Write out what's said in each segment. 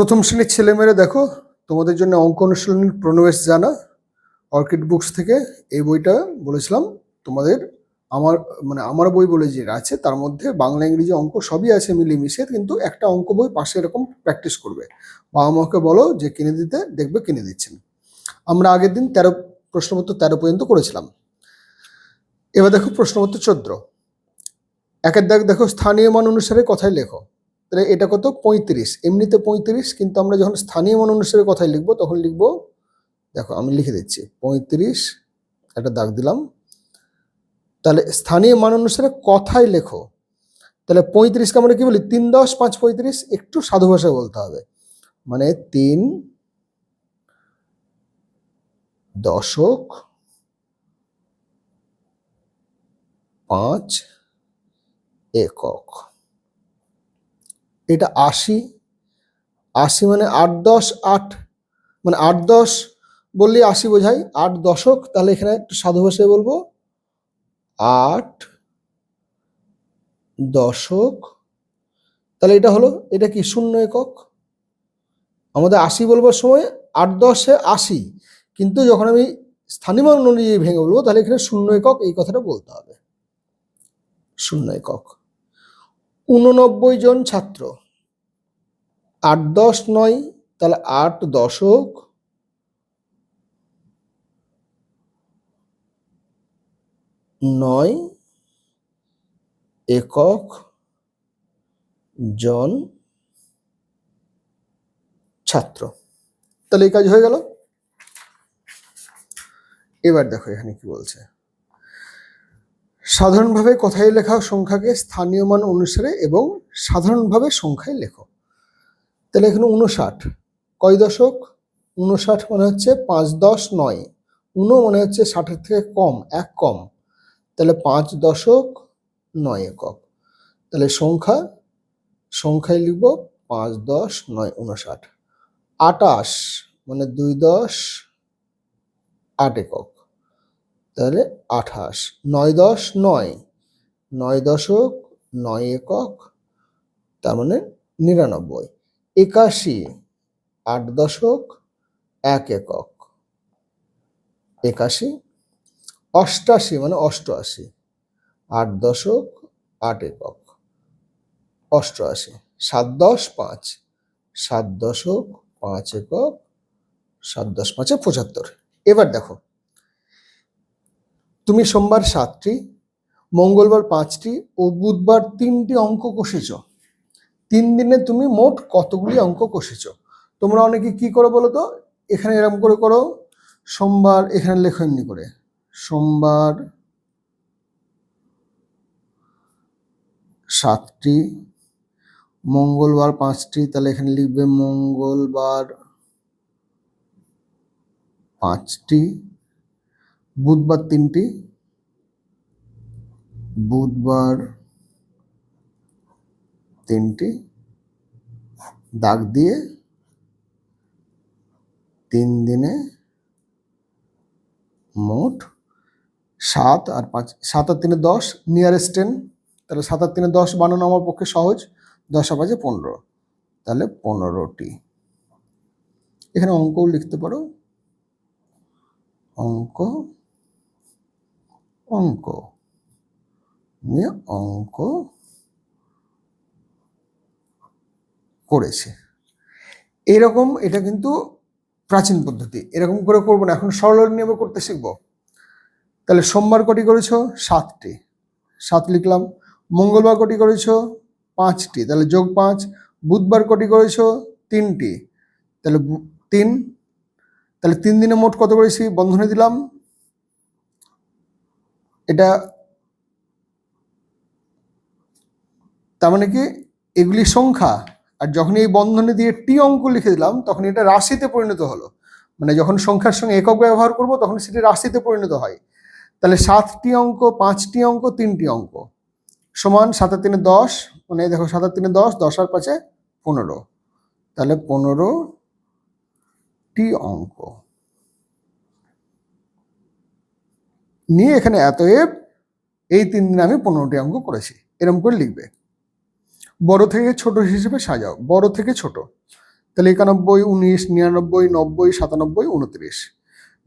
প্রথম শ্রেণির ছেলেমেয়েরা দেখো, তোমাদের জন্য অঙ্ক অনুশীলনের প্রণবেশ জানা। অর্কিড বুকস থেকে এই বইটা বলেছিলাম, তোমাদের আমার মানে আমার বই বলে যেটা আছে, তার মধ্যে বাংলা, ইংরেজি অঙ্ক সবই আছে মিলিয়ে কিন্তু একটা অঙ্ক বই পাশে এরকম প্র্যাকটিস করবে। বাবা মাকে বলো যে কিনে দিতে, দেখবে কিনে দিচ্ছেন। আমরা আগের দিন তেরো, প্রশ্নপত্র তেরো পর্যন্ত করেছিলাম। এবার দেখো প্রশ্নপত্র চোদ্দ। একের দাগ দেখো, স্থানীয় মান অনুসারে কথায় লেখো। তাহলে এটা কত? পঁয়ত্রিশ। এমনিতে পঁয়ত্রিশ, কিন্তু আমরা যখন স্থানীয় মান অনুসারে কথায় লিখব, তখন লিখব, দেখো আমি লিখে দিচ্ছি, পঁয়ত্রিশ, একটা দাগ দিলাম। তাহলে স্থানীয় মান অনুসারে কথায় লেখো। তাহলে পঁয়ত্রিশকে আমরা কি বলি? তিন দশ, পাঁচ পঁয়ত্রিশ, একটু সাধু ভাষায় বলতে হবে। মানে তিন দশক, পাঁচ একক। এটা আশি। আশি মানে আট দশ আট। মানে আট দশ বললে আশি বোঝায়। আট দশক, তাহলে এখানে একটু সাধু ভাষায় বলব। আট দশক। তাহলে এটা হলো, এটা কি শূন্য একক? আমাদের আশি বলবার সময় আট দশে আশি। কিন্তু যখন আমি স্থানীয় অনুযায়ী ভেঙে বলব, তাহলে এখানে শূন্য একক, এই কথাটা বলতে হবে। শূন্য একক। উননব্বই জন ছাত্র। আট দশ নয়, তাহলে আট দশক নয় একক জন ছাত্র। তাহলে এই কাজ হয়ে গেল। এবার দেখো এখানে কি বলছে। সাধারণভাবে কথায় লেখা সংখ্যাকে স্থানীয় মান অনুসারে এবং সাধারণভাবে সংখ্যায় লেখো। তাহলে এখানে উনষাট কয় দশক? উনষাট মানে হচ্ছে পাঁচ দশ নয়। উনো মানে হচ্ছে ষাটের থেকে কম, এক কম। তাহলে পাঁচ দশক নয় একক। তাহলে সংখ্যা, সংখ্যায় লিখব পাঁচ দশ নয় উনষাট আটাশ মানে দুই দশ আট একক। তাহলে আঠাশ। নয় দশ নয়। নয় দশক নয় একক, তার মানে নিরানব্বই। একাশি, আট দশক, এক একক। একাশি, অষ্টাশি মানে অষ্টআশি, আট দশক, আট একক। অষ্টআশি, সাত দশ পাঁচ, সাত দশক, পাঁচ একক, সাত দশ পাঁচে পঁচাত্তর। এবার দেখো, তুমি সোমবার সাতটি, মঙ্গলবার পাঁচটি ও বুধবার তিনটি অঙ্ক কষেছ। তিন দিনে তুমি মোট কতগুলি অঙ্ক কষেছ? তোমরা অনেকে কি করো বলো তো? এখানে এরকম করে করো। সোমবার এখানে লেখো এমনি করে। সোমবার সাতটি, মঙ্গলবার পাঁচটি, তাহলে এখানে লিখবে মঙ্গলবার পাঁচটি, বুধবার তিনটি, বুধবার তিনটি দাগ দিয়ে তিন দিনে মোট সাত আর পাঁচ, সাত আর তিনে দশ নিয়ারেস্ট টেন তাহলে সাত আর তিনে দশ বানানো আমার পক্ষে সহজ, দশ আর পনেরো, তাহলে পনেরোটি। এখানে অঙ্কও লিখতে পারো। অঙ্ক অঙ্ক, নিয়ে অঙ্ক করেছে। এরকম এটা কিন্তু প্রাচীন পদ্ধতি। এরকম করে করব না। এখন সরল নিয়মে করতে শিখব। তাহলে সোমবার কটি করেছ? সাতটি। সাত লিখলাম। মঙ্গলবার কটি করেছ? পাঁচটি। তাহলে যোগ পাঁচ। বুধবার কটি করেছ? তিনটি। তাহলে তিন। তাহলে তিন দিনে মোট কত করেছি বন্ধনে দিলাম। এটা তার মানে কি? এগুলি সংখ্যা। আর যখন এই বন্ধনে দিয়ে টি অঙ্ক লিখে দিলাম, তখন এটা রাশিতে পরিণত হলো। মানে যখন সংখ্যার সঙ্গে একক ব্যবহার করব, তখন সেটি রাশিতে পরিণত হয়। তাহলে সাতটি অঙ্ক পাঁচটি অঙ্ক তিনটি অঙ্ক সমান সাতের তিনে দশ মানে দেখো সাতের তিনে দশ দশ আর পাঁচে পনেরো। তাহলে পনেরো টি অঙ্ক। নিয়ে এখানে এতএব এই তিন দিনে আমি পনেরোটি অঙ্ক করেছি। এরকম করে লিখবে। বড় থেকে ছোট হিসেবে সাজাও, বড় থেকে ছোট। তাহলে একানব্বই, উনিশ, নিরানব্বই, নব্বই, সাতানব্বই, উনত্রিশ।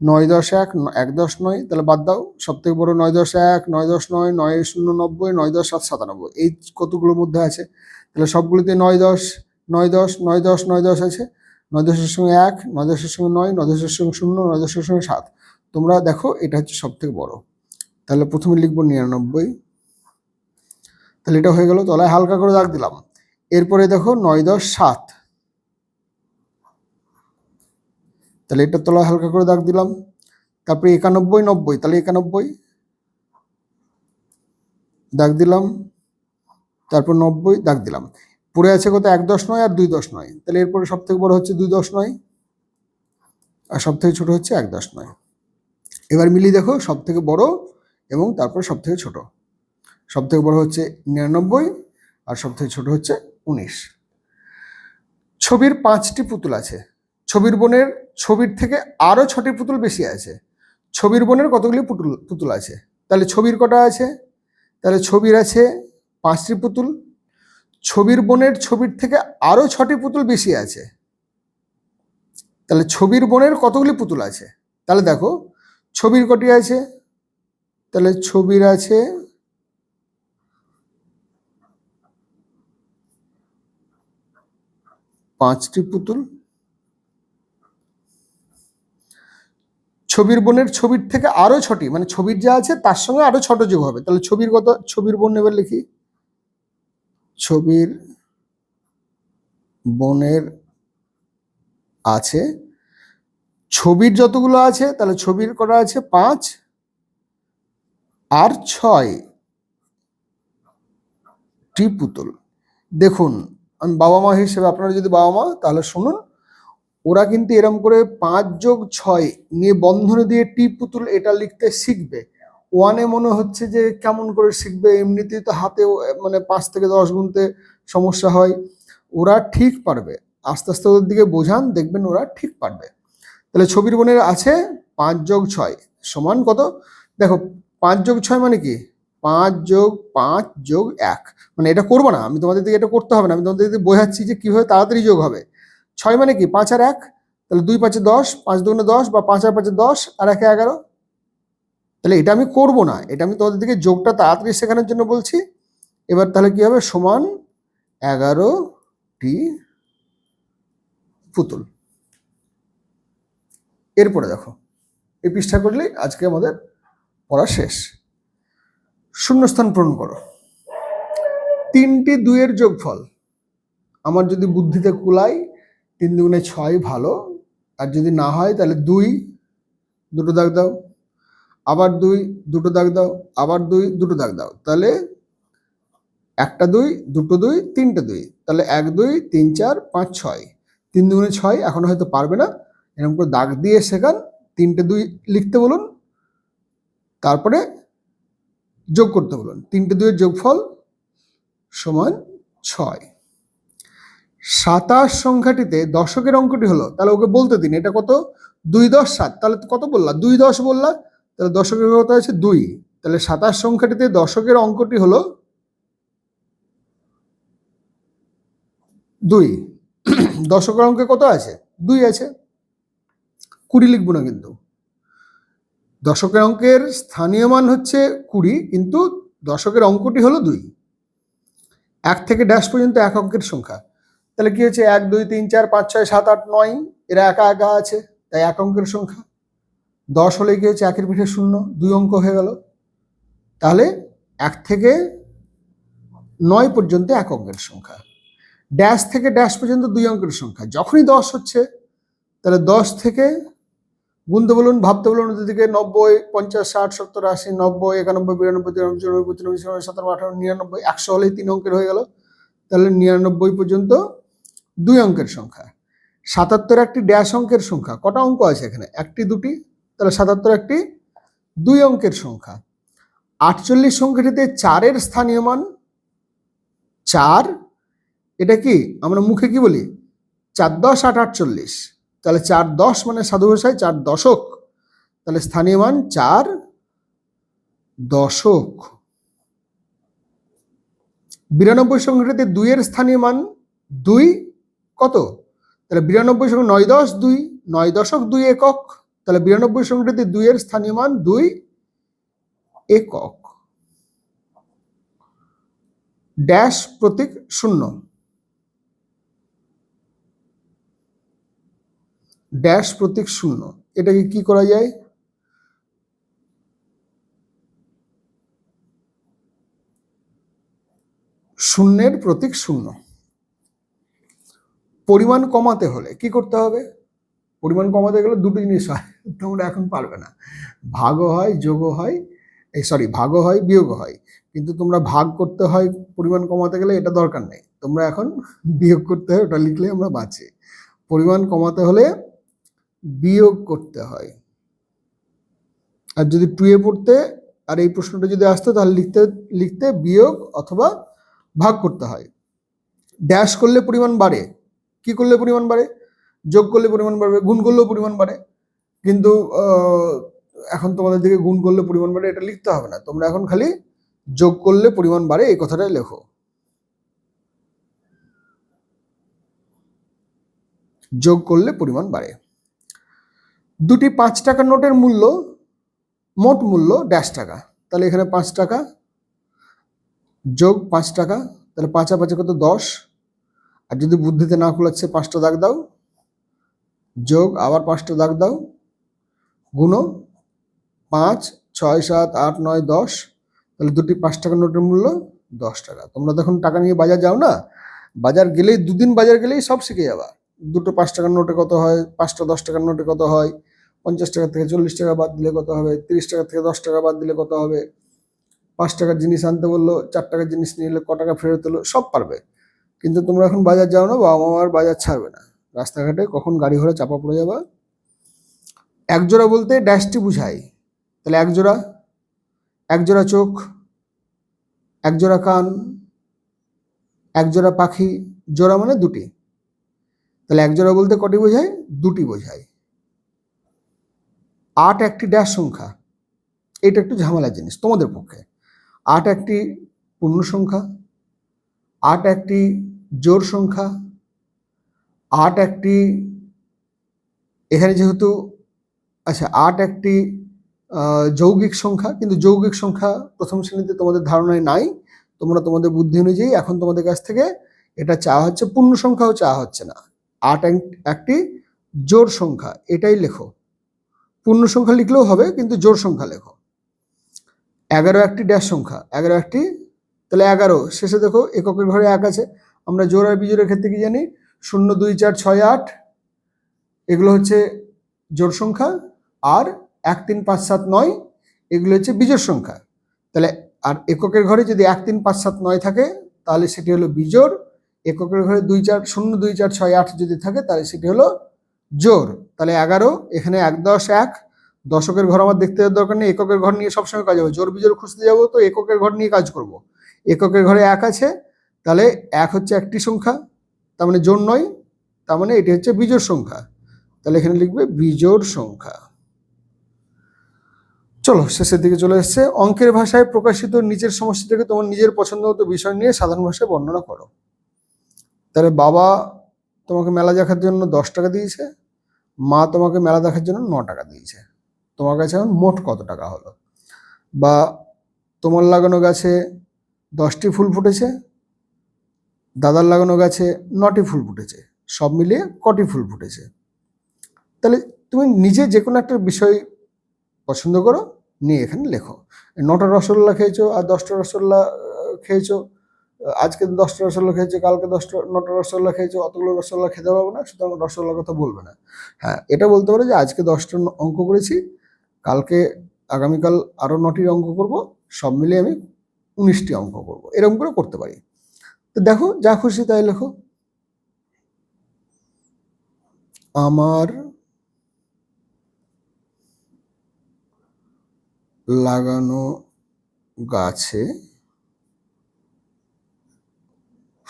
নয় দশ এক এক দশ নয়, তাহলে বাদ দাও। সব থেকে বড় নয় দশ এক, নয় দশ নয় নয় শূন্য নব্বই, নয় দশ সাত সাতানব্বই। এই কতগুলোর মধ্যে আছে? তাহলে সবগুলিতে নয় দশ নয় দশ নয় দশ নয় দশ আছে। নয় দশের সঙ্গে এক, নয় দশের সঙ্গে নয় নয় দশের সঙ্গে শূন্য, নয় দশের সঙ্গে সাত। তোমরা দেখো, এটা হচ্ছে সব থেকে বড়। তাহলে প্রথমে লিখব নিরানব্বই। তাহলে এটা হয়ে গেল, তলায় হালকা করে দাগ দিলাম। এরপরে দেখো নয় দশ সাত। তাহলে এটা তলায় হালকা করে দাগ দিলাম। তারপরে একানব্বই, নব্বই। তাহলে একানব্বই। দাগ দিলাম। তারপর নব্বই, দাগ দিলাম। পড়ে আছে কত? এক দশ নয় আর দুই দশ নয়। তাহলে এরপরে সব থেকে বড় হচ্ছে দুই দশ নয়। আর সব থেকে ছোট হচ্ছে এক দশ নয়। এবার মিলিয়ে দেখো সব থেকে বড় এবং তারপর সব থেকে ছোট। সব থেকে বড় হচ্ছে নিরানব্বই আর সব থেকে ছোট হচ্ছে উনিশ। ছবির পাঁচটি পুতুল আছে। ছবির বোনের ছবির থেকে আরও ছটি পুতুল বেশি আছে। ছবির বোনের কতগুলি পুতুল পুতুল আছে? তাহলে ছবির কটা আছে? তাহলে ছবির আছে পাঁচটি পুতুল। ছবির বোনের ছবির থেকে আরও ছটি পুতুল বেশি আছে। তাহলে ছবির বোনের কতগুলি পুতুল আছে? তাহলে দেখো, ছবির কটি আছে? তাহলে ছবির আছে পাঁচটি পুতুল। ছবির বোনের ছবির থেকে আরও ছটি মানে ছবির যা আছে তার সঙ্গে আরও ছোট যোগ হবে। তাহলে ছবির কত, ছবির বোন এবার লিখি। ছবির বোনের আছে। ছবির যতগুলো আছে, তাহলে ছবির করা আছে? পাঁচ আর ছয় টি পুতুল। দেখুন আমি বাবা মা হিসেবে আপনারা যদি বাবা মা, তাহলে শুনুন, ওরা কিন্তু এরম করে পাঁচ যোগ ছয় নিয়ে বন্ধনে দিয়ে টি পুতুল এটা লিখতে শিখবে। ওয়ানে মনে হচ্ছে যে কেমন করে শিখবে, এমনিতেই তো হাতে মানে পাঁচ থেকে দশ গুনতে সমস্যা হয়। ওরা ঠিক পারবে। আস্তে আস্তে ওদের দিকে বোঝান, দেখবেন ওরা ঠিক পারবে। তাহলে ছবির বোনের আছে পাঁচ যোগ ছয় সমান কত? দেখো, পাঁচ যোগ ছয় মানে কি? পাঁচ যোগ পাঁচ যোগ এক। মানে এটা করব না, আমি তোমাদের দিকে এটা করতে হবে না, আমি তোমাদের দিকে বোঝাচ্ছি যে কীভাবে তাড়াতাড়ি যোগ হবে। ছয় মানে কি? পাঁচ আর এক, তাহলে দুই পাঁচে দশ, পাঁচ দুগুণে দশ বা পাঁচ আর পাঁচে দশ, আর একে এগারো? তাহলে এটা আমি করব না, এটা আমি তোমাদের দিকে যোগটা তাড়াতাড়ি শেখানোর জন্য বলছি। এবার তাহলে কি হবে? সমান এগারোটি পুতুল। এরপরে দেখো, এই পৃষ্ঠা করলেই আজকে আমাদের পড়া শেষ। শূন্যস্থান পূরণ করো। তিনটি দুইয়ের যোগফল। আমার যদি বুদ্ধিতে কুলাই তিন দুগুণে ছয় ভালো। আর যদি না হয়, তাহলে দুই, দুটো দাগ দাও। আবার দুই, দুটো দাগ দাও। আবার দুই, দুটো দাগ দাও। তাহলে একটা দুই, দুটো দুই, তিনটে দুই। তাহলে এক, দুই, তিন, চার, পাঁচ, ছয়। তিন দুগুণে ছয় এখন হয়তো পারবে না। এরকম করে দাগ দিয়ে শেখান। তিনটে দুই লিখতে বলুন। তারপরে যোগ করতে বলুন। তিনটে দুইয়ের যোগফল সমান ছয়। সাতাশ সংখ্যাটিতে দশকের অঙ্কটি হলো, তাহলে ওকে বলতে দিন, এটা কত? দুই দশ সাত। তাহলে কত বললা? দুই দশ বললা? তাহলে দশকের কত আছে দুই। তাহলে সাতাশ সংখ্যাটিতে দশকের অঙ্কটি হলো দুই। দশকের অঙ্কে কত আছে? দুই আছে। কুড়ি লিখব না কিন্তু। দশকের অঙ্কের স্থানীয় মান হচ্ছে কুড়ি, কিন্তু দশকের অঙ্কটি হলো দুই। এক থেকে ড্যাশ পর্যন্ত এক অঙ্কের সংখ্যা। তাহলে কি হচ্ছে এক, দুই, তিন, চার, পাঁচ, ছয়, সাত, আট, নয়, এরা একা একা আছে, তাই এক অঙ্কের সংখ্যা। দশ হলে কি হচ্ছে একের পিঠে শূন্য, দুই অঙ্ক হয়ে গেল। তাহলে এক থেকে নয় পর্যন্ত এক অঙ্কের সংখ্যা। ড্যাশ থেকে ড্যাশ পর্যন্ত দুই অঙ্কের সংখ্যা। যখনই দশ হচ্ছে, তাহলে দশ থেকে গুনতে বলুন, ভাবতে বলুন ওদের দিকে নব্বই, পঞ্চাশ, ষাট, সত্তর, আশি, নব্বই, একানব্বই, বিরানব্বই, তিরানব্বই, চুরানব্বই, পঁচানব্বই, ছিয়ানব্বই, সাতানব্বই, আঠারো, নিরানব্বই, একশো হলেই তিন অঙ্কের হয়ে গেল। তাহলে নিরানব্বই পর্যন্ত দুই অঙ্কের সংখ্যা। সাতাত্তর একটি ড্যাশ অঙ্কের সংখ্যা। কটা অঙ্ক আছে এখানে? একটি, দুটি। তাহলে সাতাত্তর একটি, দুই অঙ্কের সংখ্যা। আটচল্লিশ সংখ্যাটিতে চারের স্থানীয় মান। চার, এটা কি? আমরা মুখে কি বলি? চার, দশ, আট, আটচল্লিশ। তাহলে চার দশ মানে সাধু ভাষায় চার দশক। তাহলে স্থানীয় মান চার দশক। বিরানব্বই সংখ্যাটিতে দুইয়ের স্থানীয় মান দুই কত? তাহলে বিরানব্বই সঙ্গে নয় দশ দুই, নয় দশক দুই একক। তাহলে বিরানব্বই সংখ্যাটিতে দুইয়ের স্থানীয় মান দুই একক। ড্যাশ প্রতীক শূন্য। ড্যাশ প্রতীক শূন্য। এটাকে কি করা যায়? শূন্যের প্রতীক শূন্য। পরিমাণ কমাতে হলে কি করতে হবে? পরিমাণ কমাতে গেলে দুটো জিনিস হয়, তোমরা এখন পারবে না। ভাগও হয় যোগও হয়, এই সরি ভাগও হয় বিয়োগও হয়। কিন্তু তোমরা ভাগ করতে হয়, পরিমাণ কমাতে গেলে এটা দরকার নেই। তোমরা এখন বিয়োগ করতে হয়, ওটা লিখলে আমরা বাঁচি। পরিমাণ কমাতে হলে বিয়োগ করতে হয়। আর যদি টুয়ে পড়তে, আর এই প্রশ্নটা যদি আসতো, তাহলে লিখতে লিখতে বিয়োগ অথবা ভাগ করতে হয়। ড্যাশ করলে পরিমাণ বাড়ে, কি করলে পরিমাণ বাড়ে? যোগ করলে পরিমাণ বাড়বে, গুণ করলেও পরিমাণ বাড়ে। কিন্তু এখন তোমাদের দিকে গুণ করলে পরিমাণ বাড়ে, এটা লিখতে হবে না। তোমরা এখন খালি যোগ করলে পরিমাণ বাড়ে, এই কথাটাই লেখো। যোগ করলে পরিমাণ বাড়ে। দুটি পাঁচ টাকার নোটের মূল্য, মোট মূল্য ড্যাশ টাকা। তাহলে এখানে পাঁচ টাকা যোগ পাঁচ টাকা, তাহলে পাঁচা পাঁচা কত? দশ। আর যদি বুদ্ধিতে না খোলাচ্ছে পাঁচটা দাগ দাও, যোগ আবার পাঁচটা দাগ দাও, গুণো পাঁচ, ছয়, সাত, আট, নয়, দশ, তাহলে দুটি পাঁচ টাকার নোটের মূল্য দশ টাকা। তোমরা তখন টাকা নিয়ে বাজার যাও না, বাজার গেলেই, দুদিন বাজার গেলেই সব শিখে যাবা। দুটো পাঁচ টাকার নোটে কত হয়? পাঁচটা, দশ টাকার নোটে কত হয়? পঞ্চাশ টাকা থেকে চল্লিশ টাকা বাদ দিলে কত হবে? তিরিশ টাকা থেকে দশ টাকা বাদ দিলে কত হবে? পাঁচ টাকার জিনিস আনতে বলল, চার টাকার জিনিস নিলে ক টাকা ফেরত হলো সব পারবে। কিন্তু তোমরা এখন বাজার যাও না, বাবা মা আর বাজার ছাড়বে না। রাস্তাঘাটে কখন গাড়ি ঘোড়া চাপা পড়ে যাবা? একজোড়া বলতে ড্যাশটি বুঝায় তাহলে একজোড়া একজোড়া চোখ, একজোড়া কান, একজোড়া পাখি, জোড়া মানে দুটি। তাহলে এক জোড়া বলতে কটি বোঝায়? দুটি বোঝায়। আট একটি ড্যাশ সংখ্যা। এটা একটু ঝামেলার জিনিস, তোমাদের পক্ষে। আট একটি পূর্ণ সংখ্যা, আট একটি জোর সংখ্যা, আট একটি এখানে যেহেতু আচ্ছা আট একটি যৌগিক সংখ্যা, কিন্তু যৌগিক সংখ্যা প্রথম শ্রেণীতে তোমাদের ধারণায় নাই। তোমরা তোমাদের বুদ্ধি অনুযায়ী এখন তোমাদের কাছ থেকে এটা চাওয়া হচ্ছে, পূর্ণ সংখ্যাও চাওয়া হচ্ছে না। আট এক- একটি জোর সংখ্যা, এটাই লেখো। পূর্ণ সংখ্যা লিখলেও হবে, কিন্তু জোর সংখ্যা লেখো। এগারো একটি ড্যাশ সংখ্যা, এগারো একটি, তাহলে এগারো, শেষে দেখো এককের ঘরে এক আছে। আমরা জোর আর বিজোরের ক্ষেত্রে কি জানি? শূন্য, দুই, চার, ছয়, আট, এগুলো হচ্ছে জোর সংখ্যা, আর এক, তিন, পাঁচ, সাত, নয়, এগুলো হচ্ছে বিজোড় সংখ্যা। তাহলে, আর এককের ঘরে যদি এক, তিন, পাঁচ, সাত, নয় থাকে, তাহলে সেটি হলো বিজোড় এককের ঘরে দুই চার শূন্য দুই চার ছয় আট যদি থাকে, তাহলে সেটি হলো জোর। তাহলে এগারো, এখানে এক দশ এক, দশকের ঘর আমার দেখতে দরকার নেই, এককের ঘর নিয়ে সবসময় কাজ হবে জোর বিজোর খুঁজতে যাব তো এককের ঘর নিয়ে কাজ করব। এককের ঘরে এক আছে, তাহলে এক হচ্ছে একটি সংখ্যা, তার মানে জোর নয়, তার মানে এটি হচ্ছে বিজোড় সংখ্যা। তাহলে এখানে লিখবে বিজোড় সংখ্যা। চলো, শেষের দিকে চলে এসছে। অঙ্কের ভাষায় প্রকাশিত নিচের সমস্যা থেকে তোমার নিজের পছন্দ মতো বিষয় নিয়ে সাধারণ ভাষায় বর্ণনা করো। তাহলে বাবা তোমাকে মেলা দেখার জন্য দশ টাকা দিয়েছে, মা তোমাকে মেলা দেখার জন্য ন টাকা দিয়েছে। তোমার কাছে এখন মোট কত টাকা হলো? বা তোমার লাগানো গাছে দশটি ফুল ফুটেছে, দাদার লাগানো গাছে নটি ফুল ফুটেছে, সব মিলিয়ে কটি ফুল ফুটেছে। তাহলে তুমি নিজে যে কোনো একটা বিষয় পছন্দ করো, নিয়ে এখানে লেখো। নটা রসগোল্লা খেয়েছো আর দশটা রসগোল্লা খেয়েছো আজকে দশটা রসগোল্লা খেয়েছো, কালকে দশটা, নটা রসগোল্লা খেয়েছো, অতগুলো রসগোল্লা খেতে পারব না, সুতরাং রসগোল্লার কথা বলবে না। হ্যাঁ এটা বলতে পারো যে আজকে দশটা অঙ্ক করেছি, কালকে, আগামীকাল আরও নটির অঙ্ক করব, সব মিলিয়ে আমি উনিশটি অঙ্ক করব, এরকম করে করতে পারি। তো দেখো, যা খুশি তাই লেখো। আমার লাগানো গাছে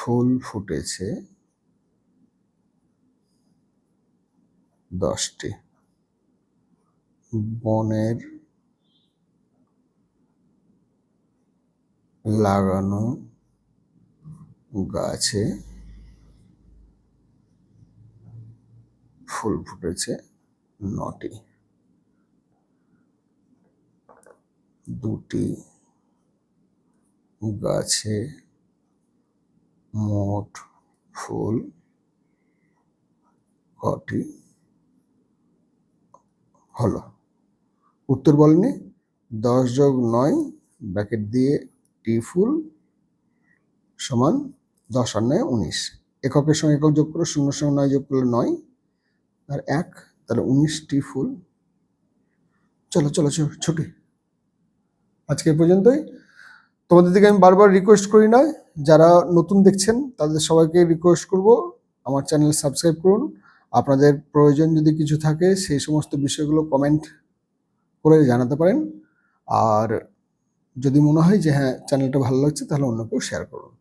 ফুল ফুটেছে দশটি। বনের লাগানো গাছে ফুল ফুটেছে নটি। দুটি গাছে মোট ফুল কটি? হলো। উত্তর বলেনি। দশ যোগ নয়, ব্র্যাকেট দিয়ে টি ফুল সমান দশ আর নয়, উনিশ। এককের সঙ্গে একক যোগ করে শূন্য সঙ্গে নয় যোগ করলে নয়। আর এক, তাহলে উনিশটি ফুল। চলো চলো ছুটি। আজকে পর্যন্তই। তোমাদের দিকে আমি বারবার রিকোয়েস্ট করি না, যারা নতুন দেখছেন তাদের সবাইকে রিকোয়েস্ট করব, আমার চ্যানেল সাবস্ক্রাইব করুন। আপনাদের প্রয়োজন যদি কিছু থাকে, সেই সমস্ত বিষয়গুলো কমেন্ট করে জানাতে পারেন। আর যদি মনে হয় যে হ্যাঁ চ্যানেলটা ভালো লাগছে, তাহলে অন্য কেউ শেয়ার করুন।